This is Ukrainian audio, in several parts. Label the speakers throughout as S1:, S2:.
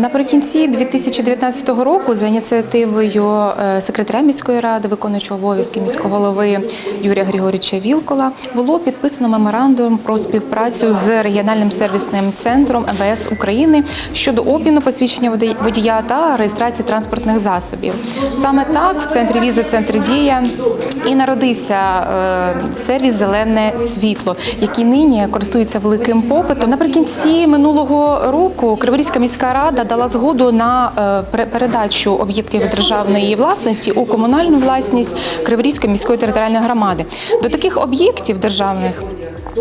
S1: Наприкінці 2019 року за ініціативою е, секретаря міської ради, виконуючого обов'язки міського голови Юрія Григорівича Вілкола, було підписано меморандум про співпрацю з регіональним сервісним центром МВС України щодо обміну посвідчення водія та реєстрації транспортних засобів. Саме так в центрі візи центр дія і народився е, сервіс Зелене світло, який нині користується великим попитом. Наприкінці минулого року Криворізька міська рада дала згоду на е, передачу об'єктів державної власності у комунальну власність Криворізької міської територіальної громади. До таких об'єктів державних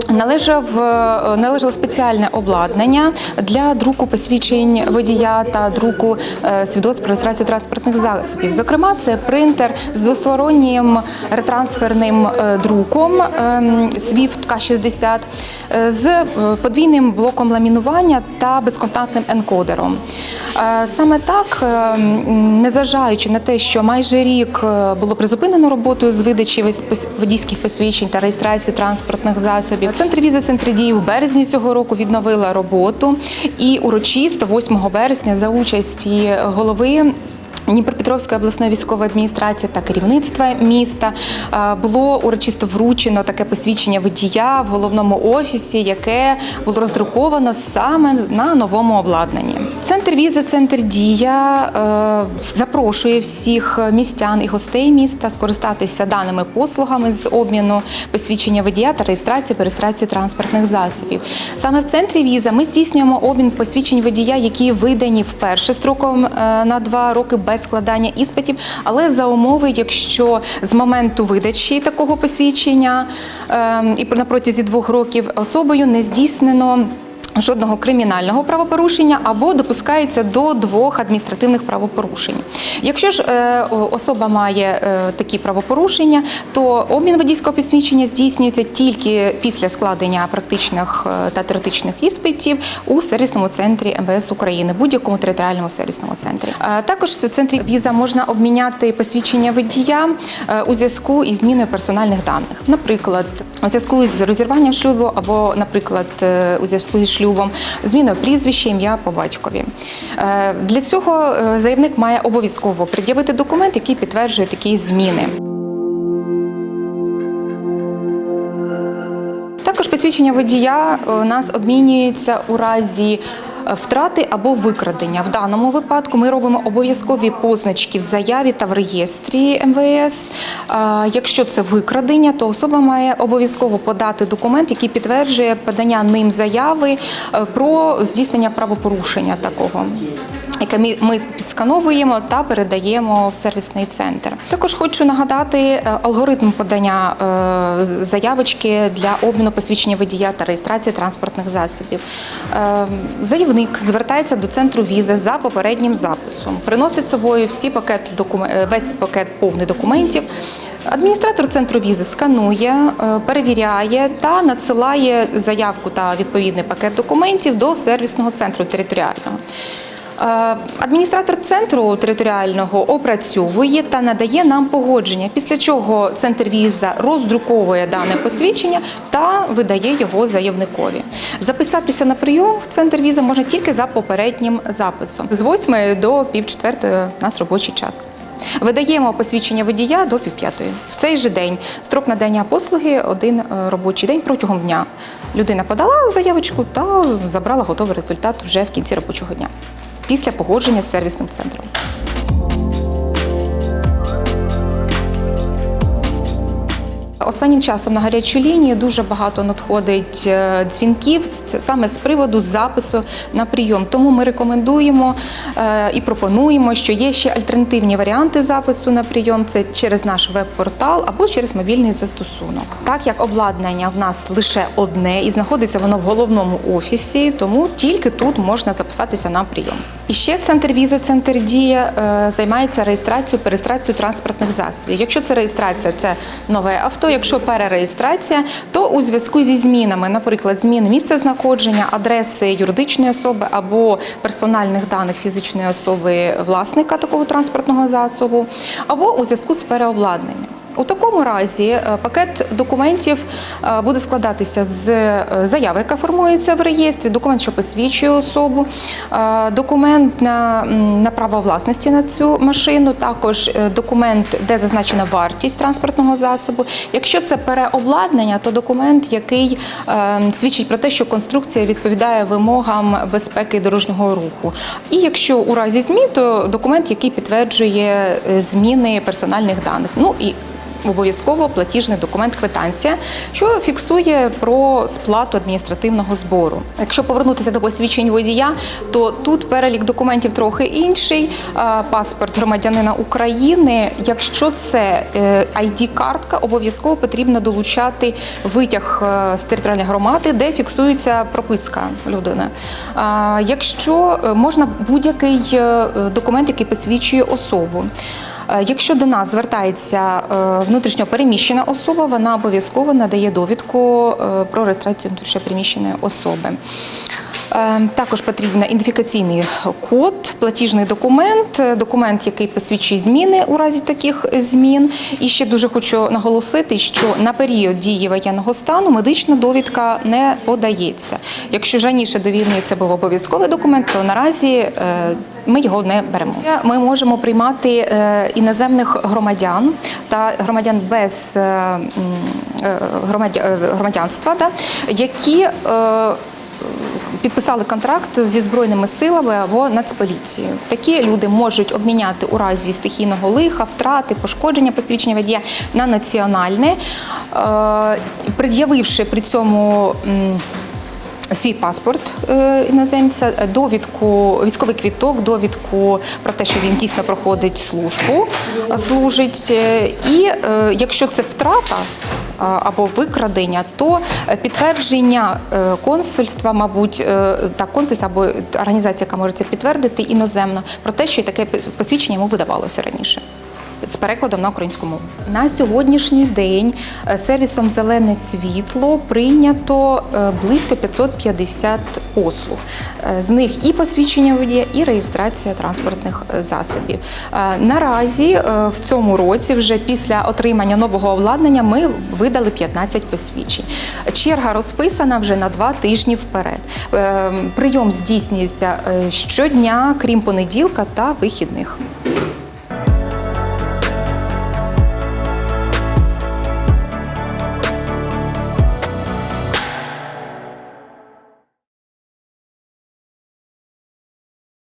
S1: Належав е, належало спеціальне обладнання для друку посвідчень водія та друку е, свідоцтв про реєстрацію транспортних засобів. Зокрема, це принтер з двостороннім ретрансферним е, друком ем, Swift K60 е, з подвійним блоком ламінування та безконтактним енкодером. Саме так, е, незважаючи на те, що майже рік було призупинено роботу з видачі водійських посвідчень та реєстрації транспортних засобів, центр візи центр дії в березні цього року відновила роботу і урочисто 8 березня за участі голови. Дніпропетровської обласної військової адміністрації та керівництва міста було урочисто вручено таке посвідчення водія в головному офісі, яке було роздруковано саме на новому обладнанні. Центр візи, центр дія е, запрошує всіх містян і гостей міста скористатися даними послугами з обміну посвідчення водія та реєстрації по реєстрації транспортних засобів. Саме в центрі віза ми здійснюємо обмін посвідчень водія, які видані вперше строком е, на два роки без складання іспитів, але за умови, якщо з моменту видачі такого посвідчення е, і на протязі двох років особою не здійснено. Жодного кримінального правопорушення або допускається до двох адміністративних правопорушень. Якщо ж е, особа має е, такі правопорушення, то обмін водійського посвідчення здійснюється тільки після складення практичних е, та теоретичних іспитів у сервісному центрі МВС України, будь-якому територіальному сервісному центрі. Також в центрі віза можна обміняти посвідчення водія у зв'язку із зміною персональних даних. Наприклад, у зв'язку з розірванням шлюбу або, наприклад, у зв'язку зі шлюбом, зміною прізвища, ім'я по батькові. Е, Для цього е, заявник має обов'язково пред'явити документ, який підтверджує такі зміни. Також посвідчення водія е, у нас обмінюється у разі втрати або викрадення. В даному випадку ми робимо обов'язкові позначки в заяві та в реєстрі МВС. Якщо це викрадення, то особа має обов'язково подати документ, який підтверджує подання ним заяви е, про здійснення правопорушення такого яке ми- підскановуємо та передаємо в сервісний центр. Також хочу нагадати е, алгоритм подання е, заявочки для обміну посвідчення водія та реєстрації транспортних засобів. Е, Заявник звертається до центру візи за попереднім записом, приносить з собою всі е, весь пакет повний документів. Адміністратор центру візи сканує, перевіряє та надсилає заявку та відповідний пакет документів до сервісного центру територіального. Е, Адміністратор центру територіального опрацьовує та надає нам погодження, після чого центр віза роздруковує дане посвідчення та видає його заявникові. Записатися на прийом в центр віза можна тільки за попереднім записом з 8 до півчетвертої у нас робочий час. Видаємо посвідчення водія до півп'ятої. В цей же день строк надання послуги один е, робочий день протягом дня. Людина подала заявочку та забрала готовий результат вже в кінці робочого дня після погодження з сервісним центром. Останнім часом на гарячу лінію дуже багато надходить е, дзвінків саме з приводу запису на прийом. Тому ми рекомендуємо е, і пропонуємо, що є ще альтернативні варіанти запису на прийом. Це через наш веб-портал або через мобільний застосунок. Так як обладнання в нас лише одне і знаходиться воно в головному офісі, тому тільки тут можна записатися на прийом. І ще центр віза, центр дія е, займається реєстрацією, перереєстрацією транспортних засобів. Якщо це реєстрація, це нове авто. Якщо перереєстрація, то у зв'язку зі змінами, наприклад, зміни місця знаходження, адреси юридичної особи або персональних даних фізичної особи власника такого транспортного засобу, або у зв'язку з переобладнанням. У такому разі е, пакет документів е, буде складатися з е, заяви, яка формується в реєстрі, документ, що посвідчує особу, документ на, на право власності на цю машину, також документ, де зазначена вартість транспортного засобу. Якщо це переобладнання, то документ, який свідчить про те, що конструкція відповідає вимогам безпеки дорожнього руху. І якщо у разі змін, то документ, який підтверджує зміни персональних даних. Ну і Обов'язково платіжний документ квитанція, що фіксує про сплату адміністративного збору. Якщо повернутися до посвідчень водія, то тут перелік документів трохи інший. Паспорт громадянина України. Якщо це е, ID-картка, обов'язково потрібно долучати витяг е, з територіальної громади, де фіксується прописка людини. Якщо е, можна будь-який документ, який посвідчує особу. Е, Якщо до нас звертається е, внутрішньо переміщена особа, вона обов'язково надає довідку е, про реєстрацію внутрішньо переміщеної особи. Також потрібен ідентифікаційний код, платіжний документ, документ, який посвідчує зміни у разі таких змін. І ще дуже хочу наголосити, що на період дії воєнного стану медична довідка не подається. Якщо ж раніше до це був обов'язковий документ, то наразі ми його не беремо. Ми можемо приймати е, іноземних громадян та громадян без е, е, громадя- громадянства, які підписали контракт зі збройними силами або нацполіцією. Такі люди можуть обміняти у разі стихійного лиха, втрати, пошкодження посвідчення водія на національне, пред'явивши при цьому. Свій паспорт е, іноземця, довідку, військовий квіток, довідку про те, що він дійсно проходить службу, е, служить. Е, І якщо це втрата або викрадення, то підтвердження консульства, мабуть, так, консульство або організація, яка може це підтвердити, іноземно, про те, що таке посвідчення йому видавалося раніше. З перекладом на українську мову на сьогоднішній день е, сервісом Зелене світло прийнято е, близько 550 послуг. Е, З них і посвідчення водія, і реєстрація транспортних засобів. Наразі в цьому році, вже після отримання нового обладнання, ми видали 15 посвідчень. Черга розписана вже на два тижні вперед. Прийом здійснюється щодня, крім понеділка та вихідних.